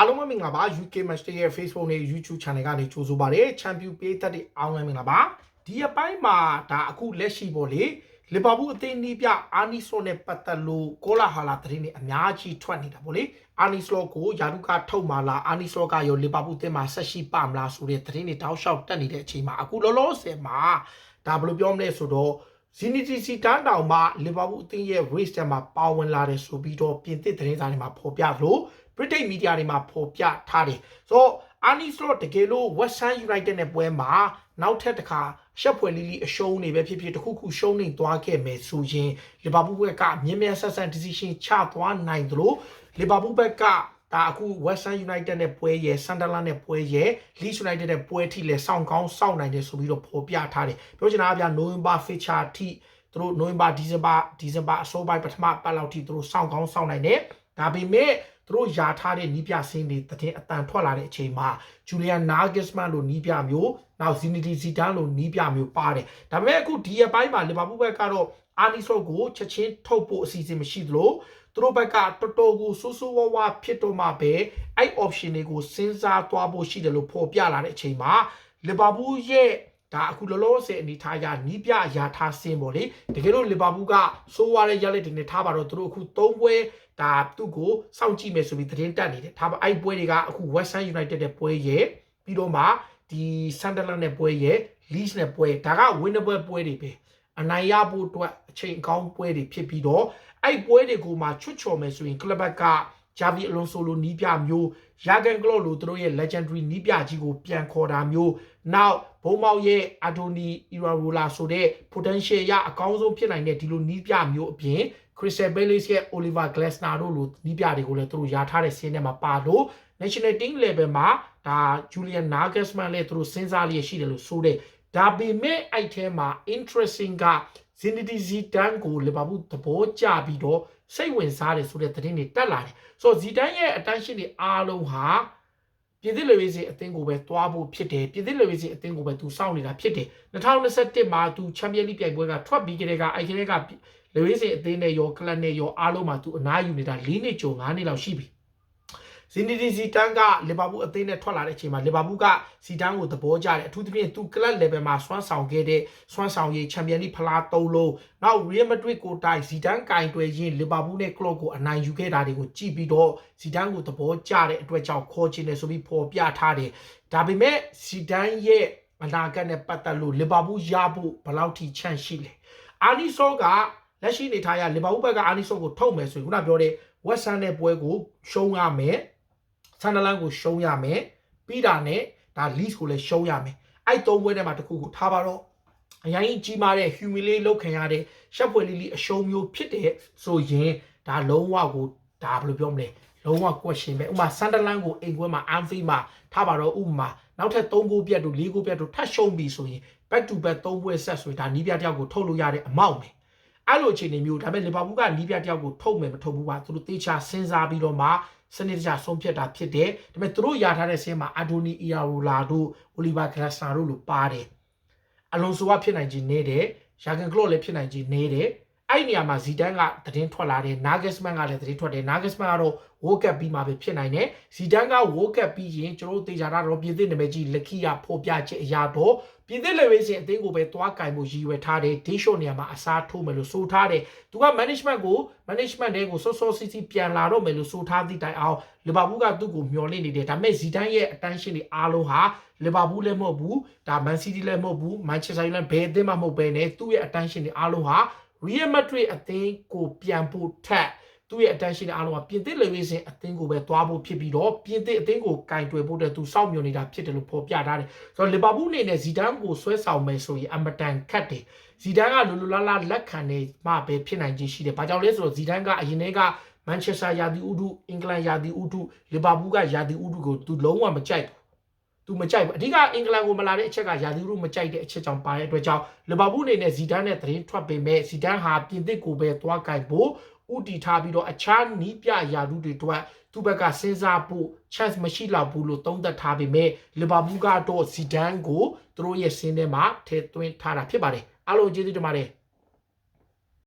အားလုံးပဲမင်္ဂလာပါ UK Master ရဲ့ Facebook နဲ့ YouTube Channel ကနေကြိုဆိုပါရစေ။ Champion ပေးသက်တဲ့အားလုံးပဲမင်္ဂလာပါ။ဒီအပိုင်းမှာဒါအခုလက်ရှိပေါ့လေလီဗာပူးအသင်းနီးပြအာနီဆိုနဲ့ပတ်သက်လို့ကိုလာဟာလာသတင်းတွေအများကြီးထွက်နေတာပေါ့လေ။အာနီစလောကိုယာရုကထုတ်มาလားအာနီစလောကရောလီဗာပူးအသင်းမှာဆက်ရှိပါမလားဆိုတဲ့သတင်းတွေတောက်လျှောက်တက်နေတဲ့အချိန်မှာအခုလောလောဆယ်မှာဒါဘယ်လိုပြောမလဲဆိုတော့ Zinedine Zidane တောင်မှလီဗာပူးအသင်းရဲ့ race ထဲမှာပါဝင်လာတယ်ဆိုပြီးတော့ပြင်သစ်သတင်းစာတွေမှာဖော်ပြလို့ British media တွေမှာဖော်ပြထားတယ်။ဆိုတော့ Arnie Slot တကယ်လို့ West Ham United နဲ့ပွဲမှာနောက်ထပ်တစ်ခါရှက်ဖွယ်လီလီအရှုံးနေပဲဖြစ်ဖြစ်တစ်ခုခုရှုံးနေသွားခဲ့မယ်ဆိုရင်လီဗာပူးဘက်ကမြင်းမြဆက်ဆန် decision ချသွားနိုင်သလိုလီဗာပူးဘက်က ဒါအခု West Ham United နဲ့ပွဲရယ် Sunderland နဲ့ပွဲရယ် Leeds United နဲ့ပွဲထိလဲစောင့်ကောင်းစောင့်နိုင်တယ်ဆိုပြီးတော့ဖော်ပြထားတယ်ပြောချင်တာကဗျာ November feature ထိသူတို့ November December December အစောပိုင်းပထမပတ်လောက်ထိသူတို့စောင့်ကောင်းစောင့်နိုင်တယ်ဒါပေမဲ့သူတို့ယာထားတဲ့နီးပြစင်းတွေတည်အတန်ထွက်လာတဲ့အချိန်မှာဂျူလီယန်နာဂစ်မန်လိုနီးပြမျိုးနောက်ဇီနီတီဇီဒန်လိုနီးပြမျိုးပါတယ်ဒါပေမဲ့အခုဒီအပိုင်းမှာလီဗာပူးဘက်ကတော့အာနီဆော့ကိုချက်ချင်းထုတ်ဖို့အစီအစဉ်မရှိသလို သူတို့ဘက်ကတော်တော်ကိုဆူဆူဝါးဝါဖြစ်တော့မှပဲအဲ့ option တွေကိုစဉ်းစားသွားဖို့ရှိတယ်လို့ဖော်ပြလာတဲ့အချိန်မှာလီဗာပူးရဲ့ဒါအခုလောလောဆယ်အနေထားရနီးပြရာထားစင်းပေါ့လေတကယ်လို့လီဗာပူးကဆိုးဝါးတဲ့ရလက်တွေနဲ့ထားပါတော့သူတို့အခု၃ပွဲဒါသူ့ကိုစောင့်ကြည့်မယ်ဆိုပြီးသတင်းတက်နေတယ်ထားပါအဲ့ပွဲတွေကအခု West Ham United တဲ့ပွဲရဲ့ပြီးတော့မှဒီ Sunderland နဲ့ပွဲရဲ့ Leeds နဲ့ပွဲဒါက winnable ပွဲတွေပဲအနိုင်ရဖို့အတွက်အချိန်အကောင်းပွဲတွေဖြစ်ပြီးတော့ အဲ့ပွဲတွေကိုမှချွတ်ချော်မယ်ဆိုရင်ကလပ်ဘက်ကဂျာဗီအလွန်ဆိုလိုနီးပြမျိုးယာဂန်ကလော့လိုသူတို့ရဲ့ legendary နီးပြကြီးကိုပြန်ခေါ်တာမျိုးနောက်ဘုံမောက်ရဲ့အဒိုနီအီရာရိုလာဆိုတဲ့ potential ရအကောင်းဆုံးဖြစ်နိုင်တဲ့ဒီလိုနီးပြမျိုးအပြင် Crystal Palace ရဲ့ Oliver Glasner တို့လိုနီးပြတွေကိုလည်းသူတို့ယာထားတဲ့ဆင်းထဲမှာပါလို့ National Team Level မှာဒါ Julian Nagelsmann လည်းသူတို့စဉ်းစားလျက်ရှိတယ်လို့ဆိုတဲ့ဒါပေမဲ့အဲ့ထဲမှာ interesting က Zinedine Zidane ကိုလီဗာပူးသဘောကျပြီးတော့စိတ်ဝင်စားတယ်ဆိုတဲ့သတင်းတွေတက်လာတယ်ဆိုတော့ Zidane ရဲ့ attention တွေအားလုံးဟာပြည်သစ်လေဝေးစီအသင်းကိုပဲတွားဖို့ဖြစ်တယ်ပြည်သစ်လေဝေးစီအသင်းကိုပဲသူစောင့်နေတာဖြစ်တယ်2021မှာသူချန်ပီယံလိပြိုင်ပွဲကထွက်ပြီးကြတဲ့ကအဲ့ဒီကလေဝေးစီအသင်းနဲ့ရောကလပ်နဲ့ရောအားလုံးမှာသူအနားယူနေတာ၄နှစ်ကျော်၅နှစ်လောက်ရှိပြီ ဇီနီဒီဇီတန်ကလီဗာပူးအသင်းနဲ့ထွက်လာတဲ့အချိန်မှာလီဗာပူးကဇီတန်ကိုသဘောကျတယ်အထူးသဖြင့်သူကလပ် level မှာစွမ်းဆောင်ခဲ့တဲ့စွမ်းဆောင်ရည်ချန်ပီယံလိဖလား၃လုံးနောက် Real Madrid ကိုတိုင်ဇီတန်ကင်တွယ်ရင်းလီဗာပူးနဲ့ကလော့ကိုအနိုင်ယူခဲ့တာတွေကိုကြည့်ပြီးတော့ဇီတန်ကိုသဘောကျတဲ့အတွက်ကြောင့်ခေါ်ချင်တယ်ဆိုပြီးဖော်ပြထားတယ်ဒါပေမဲ့ဇီတန်ရဲ့အနာဂတ်နဲ့ပတ်သက်လို့လီဗာပူးရဖို့ဘယ်လောက်ထိချန့်ရှိလဲအာနီဆိုကလက်ရှိနေထားရလီဗာပူးဘက်ကအာနီဆိုကိုထုတ်မယ်ဆိုရင်ခုနပြောတဲ့ဝက်ဆန်တဲ့ပွဲကိုရှုံးရမယ် ဆန်ဒလန်ကိုရှုံးရမယ်ပြီးတာနဲ့ဒါ lease ကိုလည်းရှုံးရမယ်အဲ့သုံးပွဲထဲမှာတစ်ခုကိုထားပါတော့အရင်ကြီးမားတဲ့ humiliate လောက်ခံရတဲ့ရှက်ဖွယ်လီလီအရှုံးမျိုးဖြစ်တဲ့ဆိုရင်ဒါလုံးဝကိုဒါဘယ်လိုပြောမလဲလုံးဝ question ပဲဥမာဆန်ဒလန်ကိုအိမ်ခွဲမှာ Anfield မှာထားပါတော့ဥမာနောက်ထပ်3ဂိုးပြတ်တို့4ဂိုးပြတ်တို့ထပ်ရှုံးပြီဆိုရင် back to back 3ပွဲဆက်ဆိုရင်ဒါနီးပြတယောက်ကိုထုတ်လို့ရတဲ့အမောက်ပဲအဲ့လိုအခြေအနေမျိုးဒါပေမဲ့လီဗာပူးကနီးပြတယောက်ကိုထုတ်မယ်မထုတ်ဘူးပါသူတို့တေချာစဉ်းစားပြီးတော့မှ စနစ်တကျဆုံးဖြတ်တာဖြစ်တယ်ဒါပေမဲ့သူတို့ယာထားတဲ့ဆင်းမှာအဒိုနီအီယာရိုလာတို့အိုလီဗာဂရက်စနာတို့လိုပါတယ်အလွန်ဆိုကဖြစ်နိုင်ခြင်းနေတယ်ယာဂန်ကလော့လည်းဖြစ်နိုင်ခြင်းနေတယ် အဲ့ဒီနေရာမှာဇီဒန်ကသတင်းထွက်လာတယ်နာဂက်စမန်ကလည်းသတင်းထွက်တယ်နာဂက်စမန်ကတော့ဝိုကပ်ပြီးမှပဲဖြစ်နိုင်တယ်ဇီဒန်ကဝိုကပ်ပြီးရင်ကျွန်တော်တို့တေချာတာတော့ပြည်သစ်နာမည်ကြီးလက်ခီယာဖော်ပြချက်အရာတော့ပြည်သစ်လေဝေးစင်အသင်းကိုပဲတွားကင်မှုရည်ရွယ်ထားတယ်ဒေးရှော့နေရာမှာအစားထိုးမယ်လို့ဆိုထားတယ်သူက management ကို management တွေကိုစောစောစီးစီးပြန်လာတော့မယ်လို့ဆိုထားသည့်တိုင်အောင်လီဗာပူးကသူ့ကိုမျှော်လင့်နေတယ်ဒါပေမဲ့ဇီဒန်ရဲ့ attention တွေအားလုံးဟာလီဗာပူးလည်းမဟုတ်ဘူးဒါ Man City လည်းမဟုတ်ဘူး Manchester United ဘယ်အသင်းမှမဟုတ်ဘဲနဲ့သူ့ရဲ့ attention တွေအားလုံးဟာ Real Madrid အသင်းကိုပြန်ဖို့ထက်သူ့ရဲ့ attention အားလုံးကပြင်သစ်လေဝေးစင်အသင်းကိုပဲသွားဖို့ဖြစ်ပြီးတော့ပြင်သစ်အသင်းကိုကင်တွယ်ဖို့တဲ့သူစောင့်မျှော်နေတာဖြစ်တယ်လို့ဖော်ပြထားတယ်ဆိုတော့လီဗာပူးအနေနဲ့ဇီဒန်ကိုဆွဲဆောင်မယ်ဆိုရင်အမတန်ခတ်တယ်ဇီဒန်ကလူလူလာလာလက်ခံနေမှပဲဖြစ်နိုင်ခြင်းရှိတယ်ဘာကြောင့်လဲဆိုတော့ဇီဒန်ကအရင်ကမန်ချက်စတာယာဒီဥဒုအင်္ဂလန်ယာဒီဥဒုလီဗာပူးကယာဒီဥဒုကိုသူလုံးဝမကြိုက်ဘူး သူမကြိုက်ဘူးအဓိကအင်္ဂလန်ကိုမလာတဲ့အချက်ကယာဒီဥဒုမကြိုက်တဲ့အချက်ကြောင့်ပါတဲ့အတွက်ကြောင့်လီဗာပူးအနေနဲ့ဇီဒန်နဲ့သတင်းထွက်ပေမဲ့ဇီဒန်ဟာပြင်သစ်ကိုပဲသွားကင်ဖို့ဥတီထားပြီးတော့အခြားနီးပြယာဒုတွေအတွက်သူ့ဘက်ကစဉ်းစားဖို့ chance မရှိတော့ဘူးလို့သုံးသပ်ထားပေမဲ့လီဗာပူးကတော့ဇီဒန်ကိုသူတို့ရဲ့စင်းထဲမှာထည့်သွင်းထားတာဖြစ်ပါတယ်အားလုံးကျေးဇူးတင်ပါတယ်